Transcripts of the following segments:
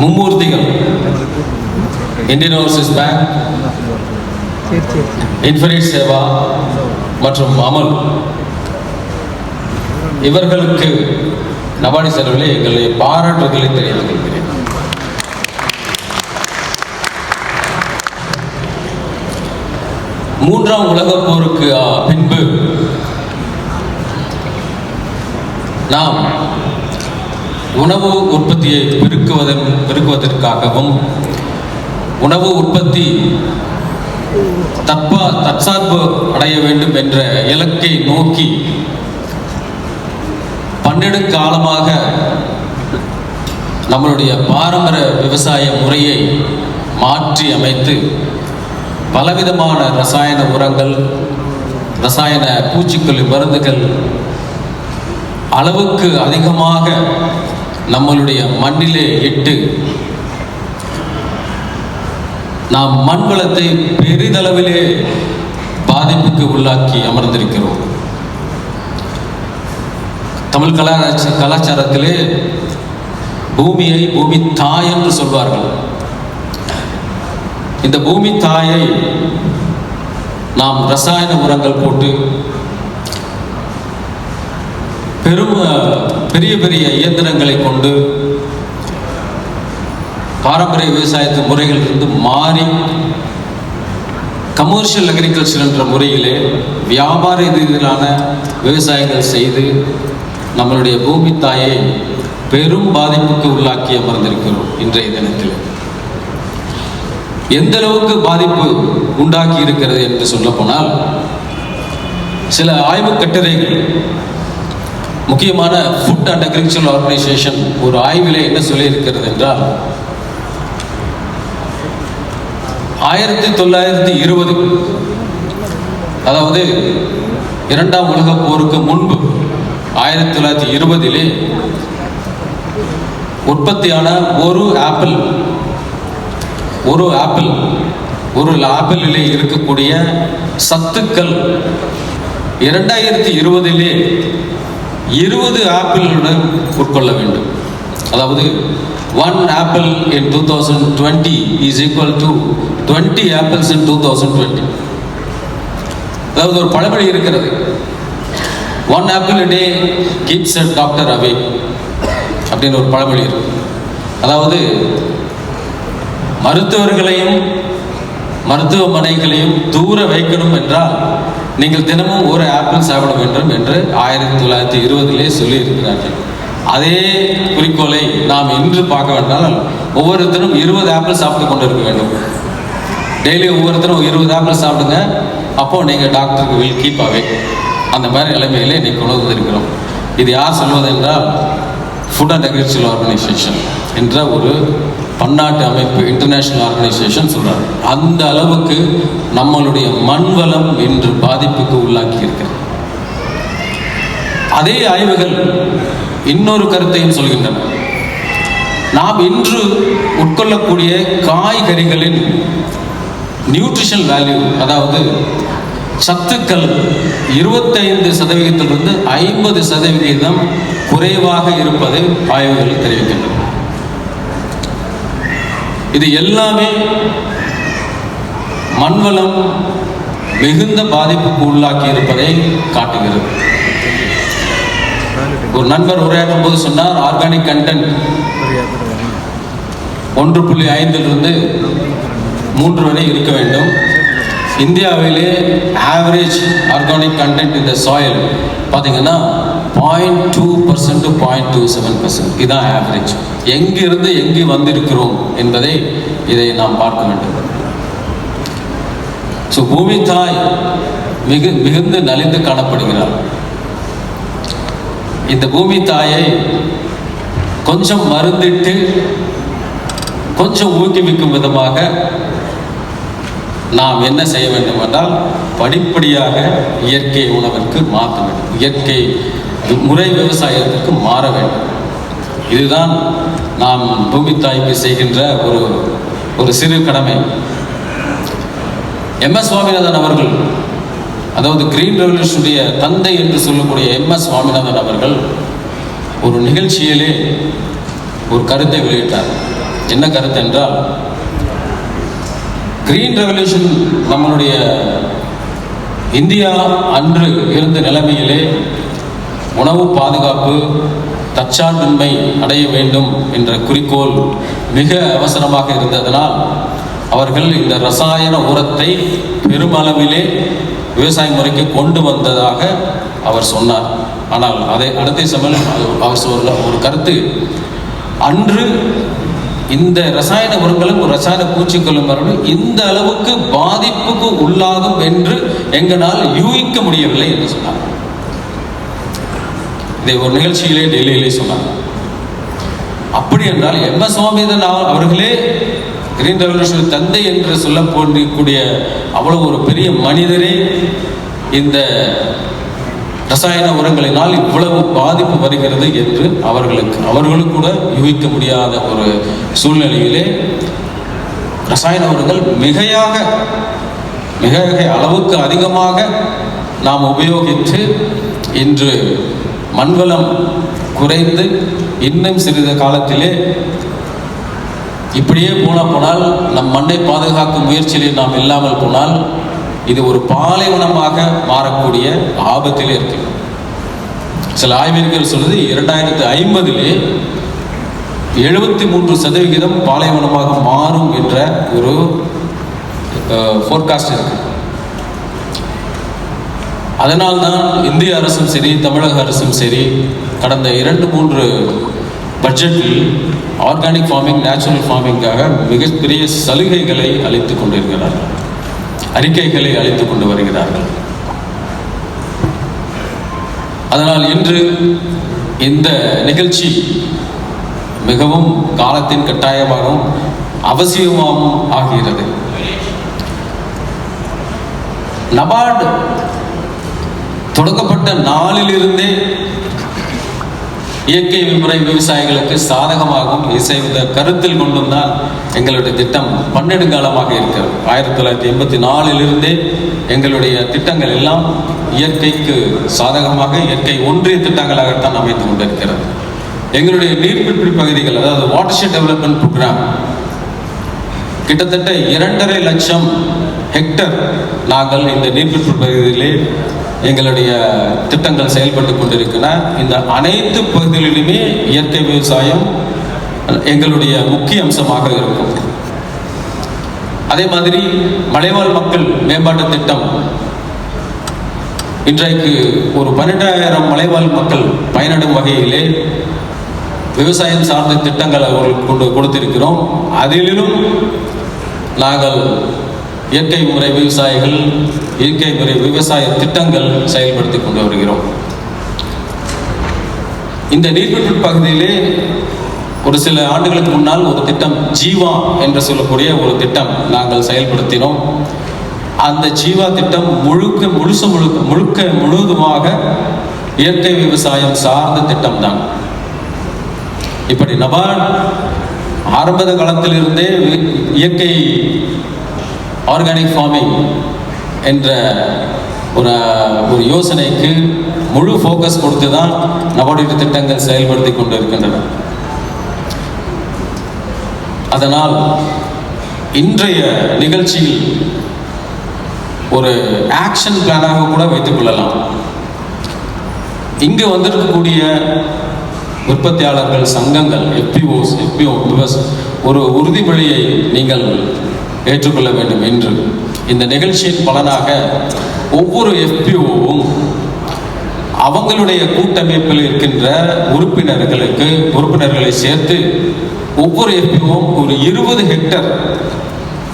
மும்மூர்த்திகள். Indian Overseas Bank infinite Seva மற்றும் அமல் இவர்களுக்கு நபாடி செலவில் எங்களுடைய பாராட்டுகளை தெரிவிக்கிறேன் மூன்றாம் உலகப் போருக்கு பின்பு நாம் உணவு உற்பத்தியை பெருக்குவதன் பெருக்குவதற்காகவும் உணவு உற்பத்தி தற்பா தற்சார்பு அடைய வேண்டும் என்ற இலக்கை நோக்கி பன்னெடு காலமாக நம்மளுடைய பாரம்பரிய விவசாய முறையை மாற்றி அமைத்து பலவிதமான ரசாயன உரங்கள் ரசாயன பூச்சிக்கொல்லி மருந்துகள் அளவுக்கு அதிகமாக நம்மளுடைய மண்ணிலே இட்டு நாம் மண் வளத்தை பெரிதளவிலே பாதிப்புக்கு உள்ளாக்கி அமர்ந்திருக்கிறோம். தமிழ் கலாச்சார கலாச்சாரத்திலே பூமியை பூமி தாய் என்று சொல்வார்கள். இந்த பூமி தாயை நாம் ரசாயன உரங்கள் போட்டு பெரும் பெரிய பெரிய இயந்திரங்களை கொண்டு பாரம்பரிய விவசாயத்து முறைகளிலிருந்து மாறி கமர்ஷியல் அக்ரிகல்ச்சர் என்ற முறையிலே வியாபார ரீதியிலான விவசாயங்கள் செய்து நம்மளுடைய பூமி தாயை பெரும் பாதிப்புக்கு உள்ளாக்கி அமர்ந்திருக்கிறோம் இன்றைய தினத்தில். எந்த அளவுக்கு பாதிப்பு உண்டாக்கி இருக்கிறது என்று சொல்லப்போனால் சில ஆய்வு கட்டுரைகள் முக்கியமான ஃபுட் அண்ட் அக்ரிகல்ச்சரல் ஆர்கனைசேஷன் ஒரு ஆய்வில் என்ன சொல்லியிருக்கிறது என்றால் ஆயிரத்தி தொள்ளாயிரத்தி இருபது அதாவது இரண்டாம் உலகப் போருக்கு முன்பு ஆயிரத்தி தொள்ளாயிரத்தி இருபதிலே உற்பத்தியான ஒரு ஆப்பிள் ஒரு ஆப்பிள் ஒரு ஆப்பிளிலே இருக்கக்கூடிய சத்துக்கள் இரண்டாயிரத்தி இருபதிலே இருபது ஆப்பிளுடன் உட்கொள்ள வேண்டும். அதாவது one apple in two thousand twenty is equal to twenty apples in two thousand twenty அதாவது ஒரு பழமொழி இருக்கிறது. One apple day keeps a doctor away அப்படின்னு ஒரு பழமொழி இருக்கு. அதாவது மருத்துவர்களையும் மருத்துவமனைகளையும் தூர வைக்கணும் என்றால் நீங்கள் தினமும் ஒரு ஆப்பிள் சாப்பிட வேண்டும் என்று ஆயிரத்தி தொள்ளாயிரத்தி இருபதிலே சொல்லியிருக்கிறார்கள். அதே குறிக்கோளை நாம் இன்று பார்க்க வேண்டால் ஒவ்வொருத்தரும் இருபது ஆப்பிள் சாப்பிட்டு கொண்டு இருக்க வேண்டும். டெய்லி ஒவ்வொருத்தரும் இருபது ஆப்பிள் சாப்பிடுங்க. அப்போது நீங்கள் டாக்டருக்கு வில் கீப் அவே அந்த மாதிரி நிலைமையிலே இன்னைக்கு கொண்டு வந்திருக்கிறோம். இது யார் சொல்வது என்றால் ஃபுட் அண்ட் அக்ரிகல்ச்சர் ஆர்கனைசேஷன் என்ற ஒரு பன்னாட்டு அமைப்பு இன்டர்நேஷனல் ஆர்கனைசேஷன் சொல்கிறார் அந்த அளவுக்கு நம்மளுடைய மண் வளம் இன்று பாதிப்புக்கு உள்ளாக்கி இருக்கிறது அதே ஆய்வுகள் இன்னொரு கருத்தையும் சொல்கின்றன. நாம் இன்று உட்கொள்ளக்கூடிய காய்கறிகளின் நியூட்ரிஷன் வேல்யூ அதாவது சத்துக்கள் இருபத்தைந்து சதவிகிதத்திலிருந்து ஐம்பது சதவிகிதம் குறைவாக இருப்பதை ஆய்வுகள் தெரிவிக்கின்றன. இது எல்லாமே மண்வளம் மிகுந்த பாதிப்புக்கு உள்ளாக்கி இருப்பதை காட்டுகிறது. ஒரு நண்பர் உரையாற்றும் போது சொன்னார் ஆர்கானிக் கண்டென்ட் ஒன்று புள்ளி ஐந்திலிருந்து மூன்று வரை இருக்க வேண்டும். இந்தியாவிலே ஆவரேஜ் ஆர்கானிக் கண்டென்ட் இந்த சாயில் பார்த்தீங்கன்னா point two percent point two seven percent இதுதான் ஆவரேஜ் எங்கிருந்து எங்கு வந்திருக்கிறோம் என்பதை இதை நாம் பார்க்க வேண்டும். ஸோ பூமி தாய் மிகு மிகுந்து நலிந்து காணப்படுகிறார் இந்த பூமி தாயை கொஞ்சம் மருந்திட்டு கொஞ்சம் ஊக்குவிக்கும் விதமாக நாம் என்ன செய்ய வேண்டும் என்றால் படிப்படியாக இயற்கை உணவிற்கு மாற்ற வேண்டும். இயற்கை முறை விவசாயத்திற்கு மாற வேண்டும். இதுதான் நாம் பூமி தாய்க்கு செய்கின்ற ஒரு ஒரு சிறு கடமை. எம் எஸ் சுவாமிநாதன் அவர்கள் அதாவது கிரீன் ரெவல்யூஷனுடைய தந்தை என்று சொல்லக்கூடிய எம் எஸ் சுவாமிநாதன் அவர்கள் ஒரு நிகழ்ச்சியிலே ஒரு கருத்தை வெளியிட்டார். என்ன கருத்து என்றால் கிரீன் ரெவல்யூஷன் நம்மளுடைய இந்தியா அன்று இருந்த நிலைமையிலே உணவு பாதுகாப்பு தற்சார்பின்மை அடைய வேண்டும் என்ற குறிக்கோள் மிக அவசரமாக இருந்ததனால் அவர்கள் இந்த ரசாயன உரத்தை பெருமளவிலே விவசாய முறைக்கு கொண்டு வந்ததாக அவர் சொன்னார். ஆனால் அதை அடுத்த சமயம் அவர் சொல்ல ஒரு கருத்து அன்று இந்த ரசாயன உரங்களும் ரசாயன பூச்சிக்கொல்லும் மரபு இந்த அளவுக்கு பாதிப்புக்கு உள்ளாகும் என்று எங்களால் யூகிக்க முடியவில்லை என்று சொன்னார். இதை ஒரு நிகழ்ச்சியிலே டெல்லியிலே சொன்னாங்க. அப்படி என்றால் எம் எஸ் சுவாமிநாதன் அவர்களே கிரீன் ரெவல்யூஷன் தந்தை என்று சொல்ல போன்றக்கூடிய அவ்வளவு ஒரு பெரிய மனிதரே இந்த ரசாயன உரங்களினால் இவ்வளவு பாதிப்பு வருகிறது என்று அவர்களுக்கு அவர்களும் கூட யூகிக்க முடியாத ஒரு சூழ்நிலையிலே ரசாயன உரங்கள் மிகையாக மிக அளவுக்கு அதிகமாக நாம் உபயோகித்து இன்று மண்வளம் குறைந்து இன்னும் சிறிது காலத்திலே இப்படியே போன போனால் நம் மண்ணை பாதுகாக்கும் முயற்சியிலே நாம் இல்லாமல் போனால் இது ஒரு பாலைவனமாக மாறக்கூடிய ஆபத்திலே இருக்கு சில ஆய்வறிஞர்கள் சொல்வது இரண்டாயிரத்து ஐம்பதிலே எழுபத்தி மூன்று சதவிகிதம் பாலைவனமாக மாறும் என்ற ஒரு ஃபோர்காஸ்ட் இருக்குது அதனால்தான் இந்திய அரசும் சரி தமிழக அரசும் சரி கடந்த இரண்டு மூன்று பட்ஜெட்டில் ஆர்கானிக் ஃபார்மிங் நேச்சுரல் ஃபார்மிங்காக மிகப்பெரிய சலுகைகளை அளித்துக் கொண்டிருக்கிறார்கள். அறிக்கைகளை அளித்துக் கொண்டு வருகிறார்கள். அதனால் இன்று இந்த நிகழ்ச்சி மிகவும் காலத்தின் கட்டாயமாகவும் அவசியமாகவும் ஆகிறது நபார்டு தொடங்கப்பட்ட நாளிலிருந்தே இயற்கை முறை விவசாயிகளுக்கு சாதகமாகவும் இசைந்த கருத்தில் கொண்டும் தான் எங்களுடைய திட்டம் பன்னெடுங்காலமாக இருக்கிறது. ஆயிரத்தி தொள்ளாயிரத்தி எண்பத்தி நாலிலிருந்தே எங்களுடைய திட்டங்கள் எல்லாம் இயற்கைக்கு சாதகமாக இயற்கை ஒன்றிய திட்டங்களாகத்தான் அமைத்து கொண்டிருக்கிறது. எங்களுடைய நீர்பிடிப்பு பகுதிகள் அதாவது வாட்டர்ஷெட் டெவலப்மெண்ட் ப்ரோக்ராம் கிட்டத்தட்ட இரண்டரை லட்சம் ஹெக்டர் நாங்கள் இந்த நீர்பிடிப்பு பகுதியிலே எங்களுடைய திட்டங்கள் செயல்பட்டு கொண்டிருக்கின்றன. இந்த அனைத்து பகுதிகளிலுமே இயற்கை விவசாயம் எங்களுடைய முக்கிய அம்சமாக இருக்கும். அதே மாதிரி மலைவாழ் மக்கள் மேம்பாட்டு திட்டம். இன்றைக்கு ஒரு பன்னெண்டாயிரம் மலைவாழ் மக்கள் பயனடும் வகையிலே விவசாயம் சார்ந்த திட்டங்கள் அவர்களுக்கு கொண்டு கொடுத்திருக்கிறோம். அதிலும் நாங்கள் இயற்கை முறை விவசாயிகள் இயற்கை முறை விவசாய திட்டங்கள் செயல்படுத்தி கொண்டு வருகிறோம். இந்த நீர்பிடிப்பு பகுதியிலே ஒரு சில ஆண்டுகளுக்கு முன்னால் ஒரு திட்டம் ஜீவா என்று சொல்லக்கூடிய ஒரு திட்டம் நாங்கள் செயல்படுத்தினோம். அந்த ஜீவா திட்டம் முழுக்க முழுசு முழுக்க முழுக்க முழுவதுமாக இயற்கை விவசாயம் சார்ந்த திட்டம் தான் இப்படி நபார்டு ஆரம்பத காலத்திலிருந்தே இயற்கை ஆர்கானிக் ஃபார்மிங் என்ற ஒரு ஒரு யோசனைக்கு முழு ஃபோக்கஸ் கொடுத்து தான் நபார்டு திட்டங்கள் செயல்படுத்தி கொண்டு இருக்கின்றன அதனால் இன்றைய நிகழ்ச்சியில் ஒரு ஆக்ஷன் பிளானாக கூட வைத்துக் கொள்ளலாம். இங்கு வந்திருக்கக்கூடிய உற்பத்தியாளர்கள் சங்கங்கள் எப்பிஓஸ் எப்பிஓ ஒரு உறுதிமொழியை நீங்கள் ஏற்றுக்கொள்ள வேண்டும் என்று. இந்த நிகழ்ச்சியின் பலனாக ஒவ்வொரு எஃபிஓவும் அவங்களுடைய கூட்டமைப்பில் இருக்கின்ற உறுப்பினர்களுக்கு உறுப்பினர்களை சேர்த்து ஒவ்வொரு எஃபிஓவும் ஒரு இருபது ஹெக்டர்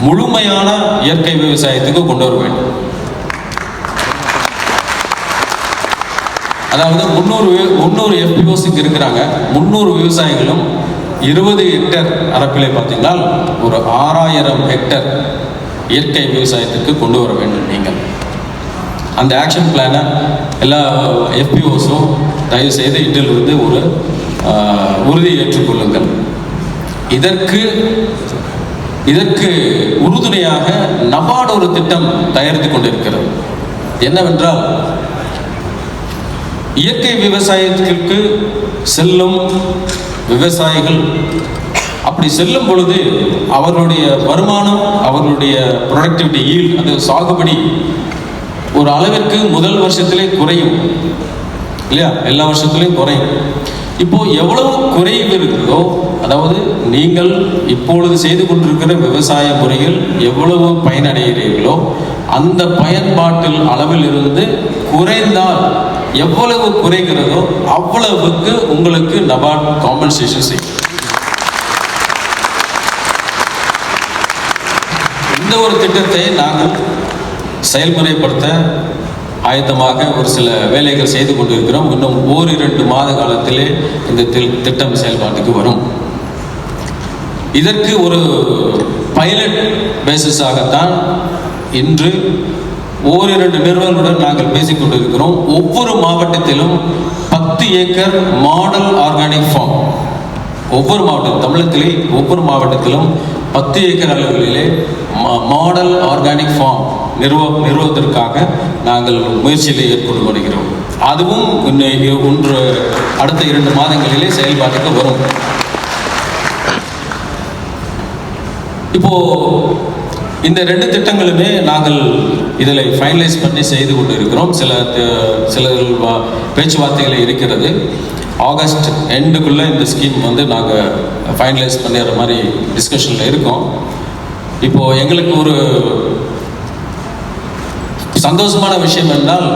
முழுமையான இயற்கை விவசாயத்துக்கு கொண்டு வர வேண்டும். அதாவது முன்னூறு முன்னூறு எஃபிஓஸுக்கு இருக்கிறாங்க. முன்னூறு விவசாயிகளும் இருபது ஹெக்டர் அரப்பிலே பார்த்தீங்கன்னா ஒரு ஆறாயிரம் ஹெக்டர் இயற்கை விவசாயத்துக்கு கொண்டு வர வேண்டும் நீங்கள். அந்த ஆக்ஷன் பிளானை எல்லா எஃபிஓஸும் தயவுசெய்து செய்து ஒரு உறுதி ஏற்றுக்கொள்ளுங்கள். இதற்கு இதற்கு உறுதுணையாக நபார்டு ஒரு திட்டம் தயாரித்து கொண்டிருக்கிறது. என்னவென்றால் இயற்கை விவசாயத்திற்கு செல்லும் விவசாயிகள் அப்படி செல்லும் பொழுது அவர்களுடைய வருமானம் அவர்களுடைய ப்ரொடக்டிவிட்டி ஈல் அந்த சாகுபடி ஒரு அளவிற்கு முதல் வருஷத்திலே குறையும். இல்லையா? எல்லா வருஷத்துலேயும் குறையும். இப்போ எவ்வளவு குறைவு இருக்குதோ அதாவது நீங்கள் இப்பொழுது செய்து கொண்டிருக்கிற விவசாய முறையில் எவ்வளவு பயனடைகிறீர்களோ அந்த பயன்பாட்டில் அளவில் இருந்து குறைந்தால் எவ்வளவு குறைகிறதோ அவ்வளவுக்கு உங்களுக்கு நபார்ட் காம்பன்சேஷன் செய்யும். இந்த ஒரு திட்டத்தை நாங்கள் செயல்முறைப்படுத்த ஆயத்தமாக ஒரு சில வேலைகள் செய்து கொண்டிருக்கிறோம். இன்னும் ஓரிரண்டு மாத காலத்திலே இந்த தி- திட்டம் செயல்பாட்டுக்கு வரும். இதற்கு ஒரு பைலட் பேசிஸாகத்தான் இன்று ஓரிரண்டு நிறுவனங்களுடன் நாங்கள் பேசிக் கொண்டிருக்கிறோம். ஒவ்வொரு மாவட்டத்திலும் பத்து ஏக்கர் மாடல் ஆர்கானிக் ஃபார்ம். ஒவ்வொரு மாவட்டம் தமிழகத்திலே ஒவ்வொரு மாவட்டத்திலும் பத்து ஏக்கர் அளவுகளிலே மா- மாடல் ஆர்கானிக் ஃபார்ம் நிறுவ நிறுவதற்காக நாங்கள் முயற்சியில் ஏற்பட்டு வருகிறோம். அதுவும் ஒன்று அடுத்த இரண்டு மாதங்களிலே செயல்பாட்டுக்கு வரும். இப்போ இந்த ரெண்டு திட்டங்களுமே நாங்கள் இதில் ஃபைனலைஸ் பண்ணி செய்து கொண்டு இருக்கிறோம் சில த- சில வா- பேச்சுவார்த்தைகள் இருக்கிறது. ஆகஸ்ட் எண்டுக்குள்ளே இந்த ஸ்கீம் வந்து நாங்கள் ஃபைனலைஸ் பண்ணிடுற மாதிரி டிஸ்கஷனில் இருக்கோம். இப்போ எங்களுக்கு ஒரு சந்தோஷமான விஷயம் என்றால்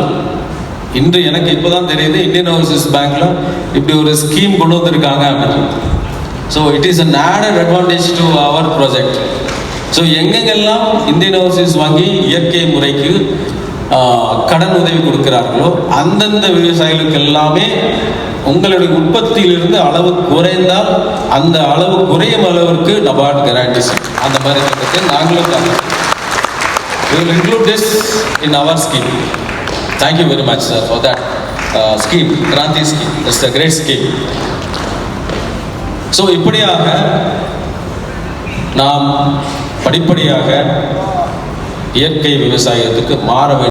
இன்று எனக்கு இப்போதான் தெரியுது இந்தியன் ஓவர்சீஸ் பேங்க்ல இப்படி ஒரு ஸ்கீம் கொண்டு வந்திருக்காங்க அப்படின்னு. So it is an added advantage to our project so எங்கெங்கெல்லாம் இந்தியன் ஓவர்சீஸ் வாங்கி இயற்கை முறைக்கு கடன் உதவி கொடுக்கிறார்களோ அந்தந்த விவசாயிகளுக்கு எல்லாமே உங்களுடைய உற்பத்தியிலிருந்து அளவு குறைந்தால் அந்த அளவு குறையும் அளவிற்கு நபார்ட் கிராண்டிஸ் அந்த மாதிரி திட்டத்தை நாங்களும் தரோம். We include include in in scheme scheme. Thank you very much, sir, for that uh, scheme Kranti scheme. It's so இப்படியாக நாம் படிப்படியாக இயற்கை விவசாயத்துக்கு மாற வேண்டும்